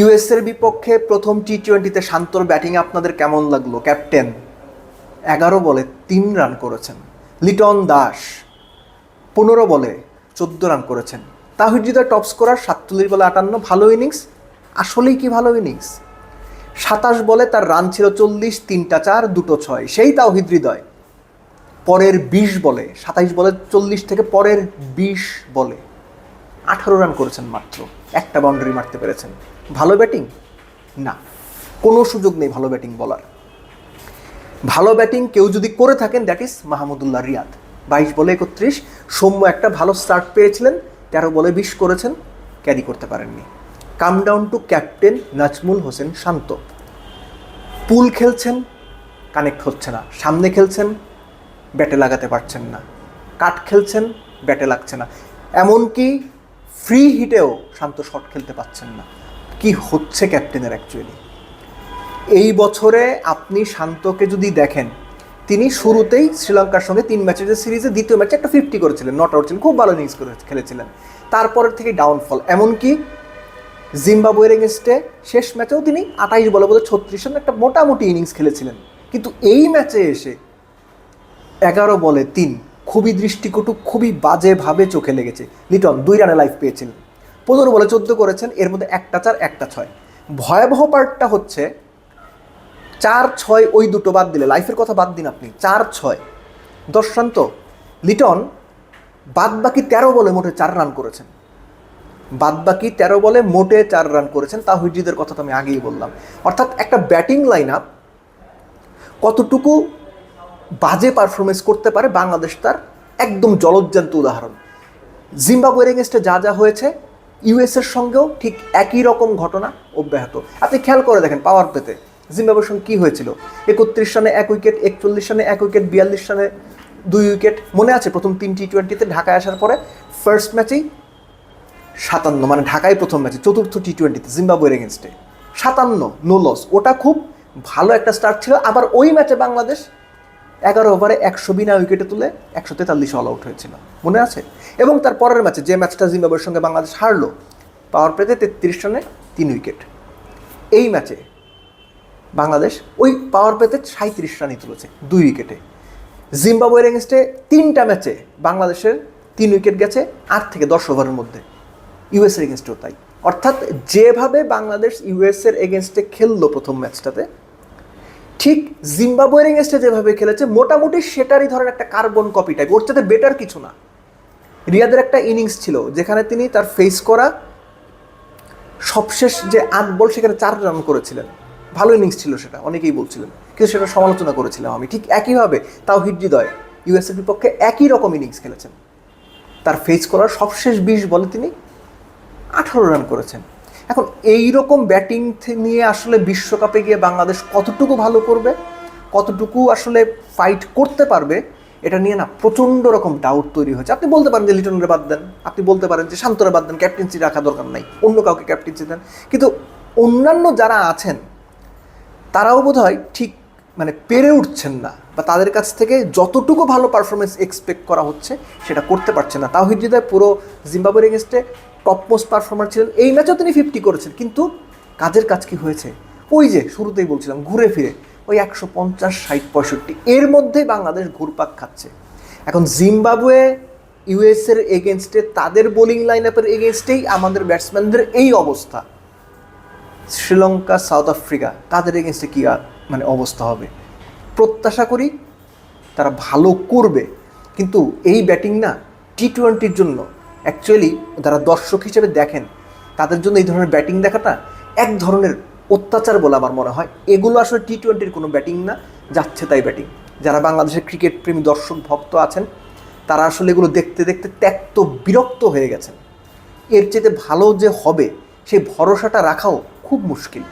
ইউএসের বিপক্ষে প্রথম টি টোয়েন্টিতে শান্তর ব্যাটিং আপনাদের কেমন লাগল? ক্যাপ্টেন, এগারো বলে তিন রান করেছেন। লিটন দাস, পনেরো বলে চোদ্দ রান করেছেন। তাহির হৃদয় টপ স্কোরার সাতচল্লিশ বলে আটান্ন, ভালো ইনিংস আসলেই কি ভালো ইনিংস সাতাশ বলে তার রান ছিল চল্লিশ, তিনটা চার, দুটো ছয়। সেই তাওহিদ হৃদয়। পরের বিশ বলে, সাতাইশ বলে চল্লিশ থেকে পরের বিশ বলে আঠারো রান করেছেন মাত্র। একটা বাউন্ডারি মারতে পেরেছেন। ভালো ব্যাটিং? না। কোনো সুযোগ নেই ভালো ব্যাটিং বলার। ভালো ব্যাটিং কেউ যদি করে থাকেন দ্যাট ইজ মাহমুদুল্লাহ রিয়াদ। বাইশ বলে একত্রিশ, সৌম্য একটা ভালো স্টার্ট পেয়েছিলেন, তেরো বলে বিশ করেছেন ক্যারি করতে পারেননি। Come down to captain Najmul Hossain Shanto. Pull খেলছেন কানেক্ট হচ্ছে না। সামনে খেলছেন, ব্যাটে লাগাতে পারছেন না। কাট খেলছেন, ব্যাটে লাগছে না। এমনকি ফ্রি হিটেও শান্ত শট খেলতে পাচ্ছেন না। কি হচ্ছে ক্যাপ্টেনের অ্যাকচুয়ালি এই বছরে আপনি শান্তকে যদি দেখেন, তিনি শুরুতেই শ্রীলঙ্কার সঙ্গে তিন ম্যাচের যে সিরিজে দ্বিতীয় ম্যাচে একটা ফিফটি করেছিলেন নট আউট খুব ভালো ইনিংস করে খেলেছিলেন। তারপরের থেকে ডাউনফল এমনকি জিম্বাবুয়ের এগেনস্টে শেষ ম্যাচেও তিনি আঠাইশ বলে বলে ছত্রিশ রান একটা মোটামুটি ইনিংস খেলেছিলেন। কিন্তু এই ম্যাচে এসে এগারো বলে তিন, খুবই দৃষ্টিকটু, খুবই বাজেভাবে চোখে লেগেছে। লিটন, দুই রানে লাইফ পেয়েছিলেন। পনেরো বলে চোদ্দ করেছেন, এর মধ্যে একটা চার, একটা ছয়। ভয়াবহ পার্টটা হচ্ছে, চার, ছয়, ওই দুটো বাদ দিলে, লাইফের কথা বাদ দিন আপনি, চার, ছয়। দশ রান তো লিটন বাদ বাকি তেরো বলে মোটে চার রান করেছেন। বাদ বাকি তেরো বলে মোটে চার রান করেছেন তা হুইজিদের কথা তো আমি আগেই বললাম। অর্থাৎ একটা ব্যাটিং লাইন আপ কতটুকু বাজে পারফরমেন্স করতে পারে, বাংলাদেশ তার একদম জলজ্জান্ত উদাহরণ। জিম্বাবুয়ের এগেনস্টে যা যা হয়েছে ইউএসের সঙ্গেও ঠিক একই রকম ঘটনা অব্যাহত। আপনি খেয়াল করে দেখেন পাওয়ার পেতে জিম্বাবুয়ের সঙ্গে কী হয়েছিল? একত্রিশ রানে এক উইকেট একচল্লিশ রানে এক উইকেট বিয়াল্লিশ রানে দুই উইকেট মনে আছে প্রথম তিন টি টোয়েন্টিতে ঢাকায় আসার পরে ফার্স্ট ম্যাচেই সাতান্ন মানে ঢাকায় প্রথম ম্যাচে চতুর্থ টি টোয়েন্টিতে জিম্বাবুয়ের এগেনস্টে সাতান্ন নো লস ওটা খুব ভালো একটা স্টার্ট ছিল। আবার ওই ম্যাচে বাংলাদেশ এগারো ওভারে একশো বিনা উইকেটে তুলে একশো তেতাল্লিশ অল আউট হয়েছিল, মনে আছে? এবং তার পরের ম্যাচে যে ম্যাচটা জিম্বাবুয়ের সঙ্গে বাংলাদেশ হারলো, পাওয়ার প্লেতে তেত্রিশ রানে তিন উইকেট। এই ম্যাচে বাংলাদেশ ওই পাওয়ার প্লেতে সাঁত্রিশ রানই তুলেছে, দুই উইকেটে। জিম্বাবুয়ের এগেনস্টে তিনটা ম্যাচে বাংলাদেশের তিন উইকেট গেছে আট থেকে দশ ওভারের মধ্যে। ইউএসের এগেনস্টেও তাই। অর্থাৎ যেভাবে বাংলাদেশ ইউএসের এগেনস্টে খেললো প্রথম ম্যাচটাতে ঠিক জিম্বাবুয়ের এগেনস্টে যেভাবে খেলেছে, মোটামুটি সেটারই ধরেন একটা কার্বন কপি টাইপ ওর সাথে বেটার কিছু না। রিয়াদের একটা ইনিংস ছিল, যেখানে তিনি তার ফেস করা সবশেষ যে আট বল, সেখানে চার রান করেছিলেন। ভালো ইনিংস ছিল সেটা, অনেকেই বলছিলেন। কিন্তু সেটা সমালোচনা করেছিলাম আমি। ঠিক একইভাবে তাও হৃদয় ইউএসের বিপক্ষে একই রকম ইনিংস খেলেছেন। তার ফেস করার সবশেষ বিশ বলে তিনি আঠারো রান করেছেন। এখন এই রকম ব্যাটিং নিয়ে আসলে বিশ্বকাপে গিয়ে বাংলাদেশ কতটুকু ভালো করবে, কতটুকু আসলে ফাইট করতে পারবে, এটা নিয়ে না প্রচণ্ড রকম ডাউট তৈরি হয়েছে। আপনি বলতে পারেন যে লিটনের বাদ দেন, আপনি বলতে পারেন যে শান্তরে বাদ দেন ক্যাপ্টেন্সি রাখা দরকার নাই, অন্য কাউকে ক্যাপ্টেন্সি দেন। কিন্তু অন্যান্য যারা আছেন, তারাও বোধ হয় ঠিক মানে পেরে উঠছেন না বা তাদের কাছ থেকে যতটুকু ভালো পারফরমেন্স এক্সপেক্ট করা হচ্ছে সেটা করতে পারছে না। তাও হৃদয় পুরো জিম্বাবুয়ের এগেনস্টে টপ মোস্ট পারফর্মার ছিলেন। এই ম্যাচেও তিনি ফিফটি করেছেন, কিন্তু কাজের কাজ কি হয়েছে? ওই যে শুরুতেই বলছিলাম, ঘুরে ফিরে, ওই একশো পঞ্চাশ, ষাট, পঁয়ষট্টি, এর মধ্যেই বাংলাদেশ ঘুরপাক খাচ্ছে। এখন জিম্বাবুয়ে ইউএসের এগেনস্টে, তাদের বোলিং লাইন আপের এগেনস্টেই আমাদের ব্যাটসম্যানদের এই অবস্থা। শ্রীলঙ্কা, সাউথ আফ্রিকা, তাদের এগেনস্টে কী মানে অবস্থা হবে? প্রত্যাশা করি তারা ভালো করবে। কিন্তু এই ব্যাটিং না টি টোয়েন্টির জন্য অ্যাকচুয়ালি যারা দর্শক হিসেবে দেখেন, তাদের জন্য এই ধরনের ব্যাটিং দেখাটা এক ধরনের অত্যাচার বলে আমার মনে হয়। এগুলো আসলে টি টোয়েন্টির কোনো ব্যাটিং না, যাচ্ছে তাই ব্যাটিং যারা বাংলাদেশের ক্রিকেট প্রেমী দর্শক, ভক্ত আছেন, তারা আসলে এগুলো দেখতে দেখতে ত্যক্ত বিরক্ত হয়ে গেছেন। এর চেয়ে ভালো যে হবে সেই ভরসাটা রাখাও খুব মুশকিল।